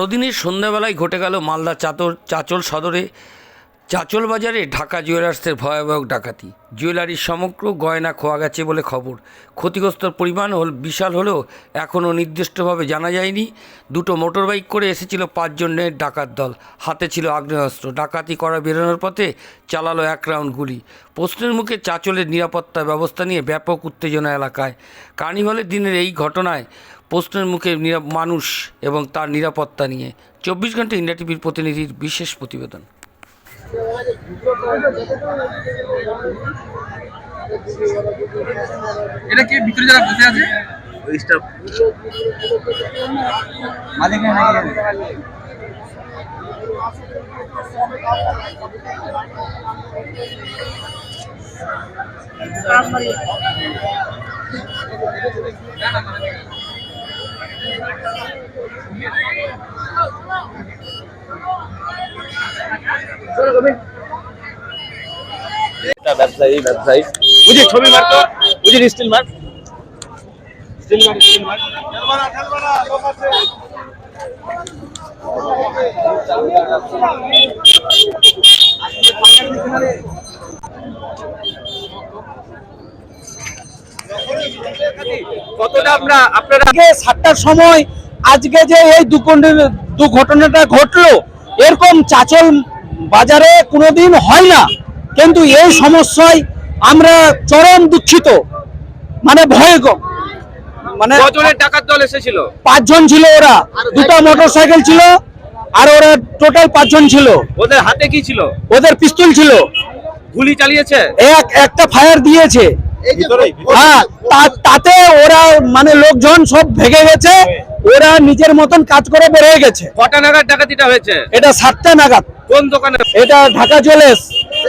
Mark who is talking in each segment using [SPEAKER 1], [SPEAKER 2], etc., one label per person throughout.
[SPEAKER 1] বড়দিনের সন্ধ্যাবেলায় ঘটে গেল মালদা চাতর চাচল সদরে চাচল বাজারে ঢাকা জুয়েলার্সের ভয়াবহ ডাকাতি। জুয়েলারির সমগ্র গয়না খোয়া গেছে বলে খবর। ক্ষতিগ্রস্তর পরিমাণ হল বিশাল হলেও এখনও নির্দিষ্টভাবে জানা যায়নি। দুটো মোটরবাইক করে এসেছিল পাঁচজনের ডাকাত দল। হাতে ছিল আগ্নেয়াস্ত্র। ডাকাতি করা বেরোনোর পথে চালালো এক রাউন্ড গুলি। প্রশ্নের মুখে চাচলের নিরাপত্তা ব্যবস্থা নিয়ে ব্যাপক উত্তেজনা এলাকায়। কার্নিভালের দিনের এই ঘটনায় প্রশ্নের মুখে মানুষ এবং তার নিরাপত্তা নিয়ে। চব্বিশ ঘণ্টা ইন্ডিয়া টিভির প্রতিনিধির বিশেষ প্রতিবেদন।
[SPEAKER 2] এটা কি ভিতরে যারা বসে আছে?
[SPEAKER 3] একটা ব্যবসায়ী ব্যবসায়ী। বুঝি ছবি মার বুঝি স্টিল মার? স্টিল মার স্টিল মার। কতটা আমরা আপনারা
[SPEAKER 4] সাতটার সময় আজকে যে এই দুর্ঘটনা দুর্ঘটনাটা ঘটলো এরকম চাচল বাজারে কোনোদিন হয় না। কিন্তু এই সমস্যায় আমরা চরম দুঃখিত মানে ভয়ে মানে
[SPEAKER 3] কজনের টাকার দল এসেছিল?
[SPEAKER 4] পাঁচজন ছিল ওরা। দুটো মোটর সাইকেল ছিল আর ওরা টোটাল পাঁচজন ছিল।
[SPEAKER 3] ওদের হাতে কি ছিল?
[SPEAKER 4] ওদের পিস্তল ছিল।
[SPEAKER 3] গুলি চালিয়েছে?
[SPEAKER 4] এক একটা ফায়ার দিয়েছে। হ্যাঁ তাতে ওরা মানে লোকজন সব ভেঙে গেছে। ওরা নিজের মতন কাজ করে বেরিয়ে গেছে।
[SPEAKER 3] কটা নাগাদ ডাকাতিটা হয়েছে?
[SPEAKER 4] এটা সাতটা নাগাদ।
[SPEAKER 3] কোন দোকানে?
[SPEAKER 4] এটা ঢাকা জুয়েলার্স।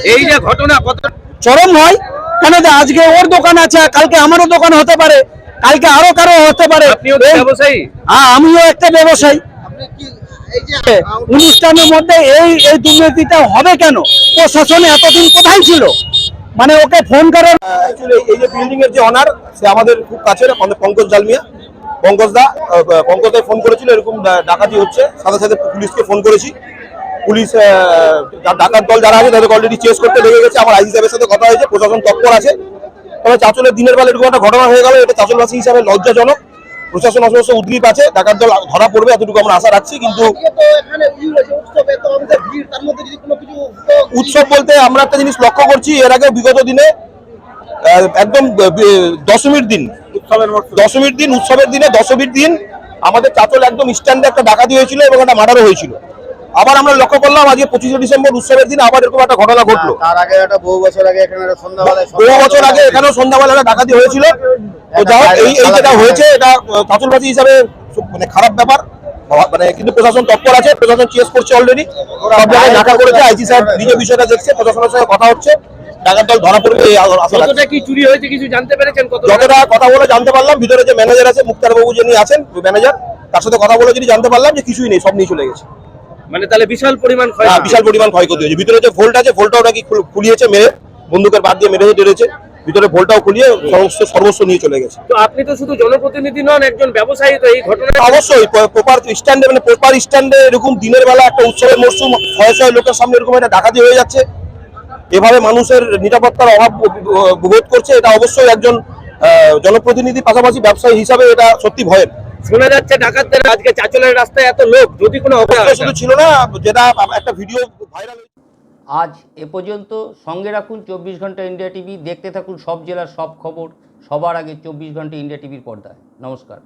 [SPEAKER 3] এই যে ঘটনা কত?
[SPEAKER 4] চরম হয় কেন যে আজকে ওর দোকান আছে কালকে আমারও দোকান হতে পারে কালকে আরও কারও হতে পারে।
[SPEAKER 3] আপনিও তো
[SPEAKER 4] এই-
[SPEAKER 3] ব্যবসায়ী।
[SPEAKER 4] হ্যাঁ আমিও একটা ব্যবসায়ী। অনুষ্ঠানের মধ্যে এই এই দুর্নীতিটা হবে কেন? প্রশাসন এতদিন কোথায় ছিল? মানে ওকে ফোন করার
[SPEAKER 5] এই যে বিল্ডিং এর যে অনার সে আমাদের খুব কাছের আমাদের পঙ্কজ জালমিয়া। পঙ্কজ দা পঙ্কজ ফোন করেছিল এরকম ডাকাতি হচ্ছে। সাথে সাথে পুলিশকে ফোন করেছি। পুলিশ আহ, ডাকাত দল যারা আছে তাদেরকে অলরেডি চেস করতে লেগে গেছে। আমার আইজি সাহেবের সাথে কথা হয়েছে প্রশাসন তৎপর আছে। তবে চাচলের দিনের বেলা এরকম একটা ঘটনা হয়ে গেল এটা চাচলবাসী হিসাবে লজ্জাজনক। প্রশাসন অবশ্য উদ্গ্রীব আছে ডাকাত দল ধরা পড়বে এতটুকু আমরা আশা রাখছি কিন্তু উৎসব বলতে আমরা একটা জিনিস লক্ষ্য করছি এর আগে বিগত দিনে একদম দশমীর দিন। দশমীর দিন উৎসবের দিনে দশমীর দিন আমাদের চাচল একদম স্ট্যান্ডে একটা ডাকাতি হয়েছিল এবং একটা মার্ডারও হয়েছিল। আবার আমরা লক্ষ্য করলাম আজকে পঁচিশে ডিসেম্বর উৎসবের দিন আবার এরকম একটা ঘটনা ঘটলো।
[SPEAKER 6] তার আগে একটা বহু বছর আগে এখানে সন্ধ্যাবেলায়
[SPEAKER 5] বহু বছর আগে এখানেও সন্ধ্যাবেলা একটা ডাকাতি হয়েছিল। তো যাই এই এই যেটা হয়েছে। এটা হিসাবে মানে খারাপ ব্যাপার। মানে কিন্তু প্রশাসন তৎপর আছে প্রশাসন চেস করছে অলরেডি সব জায়গায় দেখা করেছে আইসি সাহেব নিজে বিষয়টা দেখছে প্রশাসনের সঙ্গে কথা হচ্ছে। ডাকাত দল ধরা পড়বে
[SPEAKER 3] কতটা কি চুরি হয়েছে কিছু জানতে পেরেছেন
[SPEAKER 5] যতটা কথা বলে জানতে পারলাম ভিতরে যে ম্যানেজার আছে মুক্তার বাবু যিনি আছেন ম্যানেজার তার সাথে কথা বলে যিনি জানতে পারলাম যে কিছুই নেই সব নিয়ে চলে গেছে।
[SPEAKER 3] মানে তাহলে বিশাল পরিমাণ ক্ষয়
[SPEAKER 5] হ্যাঁ, বিশাল পরিমাণ ক্ষয়ক্ষতি হয়েছে। ভিতরে যে ভোল্ট আছে ভোল্টটাও নাকি খুল- খুলিয়েছে মেরে বন্দুকের বাদ দিয়ে মেরে ধরেছে ভিতরে ভোল্টটাও খুলিয়ে সমস্ত সর্বস্ব নিয়ে চলে গেছে।
[SPEAKER 3] তো আপনি তো শুধু জনপ্রতিনিধি নন একজন ব্যবসায়ী তো এই ঘটনা
[SPEAKER 5] অবশ্যই প্রপার স্ট্যান্ডে মানে প্রপার স্ট্যান্ডে এরকম দিনের বেলা একটা উৎসবের মরশুম শয়ে শয়ে লোকের সামনে এরকম একটা ডাকাতি হয়ে যাচ্ছে। এভাবে মানুষের নিরাপত্তার অভাব বোধ করছে। এটা অবশ্যই একজন জনপ্রতিনিধি পাশাপাশি ব্যবসায়ী হিসাবে এটা সত্যি ভয়ের।
[SPEAKER 3] শোনা যাচ্ছে ডাকাতদের আজকে চাচলের রাস্তায় এত লোক যদি কোনো অপরাধ
[SPEAKER 5] শুধু ছিল না যেটা একটা ভিডিও ভাইরাল
[SPEAKER 1] আজ এ পর্যন্ত সঙ্গে রাখুন চব্বিশ ঘণ্টা ইন্ডিয়া টিভি দেখতে থাকুন সব জেলার সব খবর সবার আগে চব্বিশ ঘণ্টা ইন্ডিয়া টিভির পর্দায়। নমস্কার।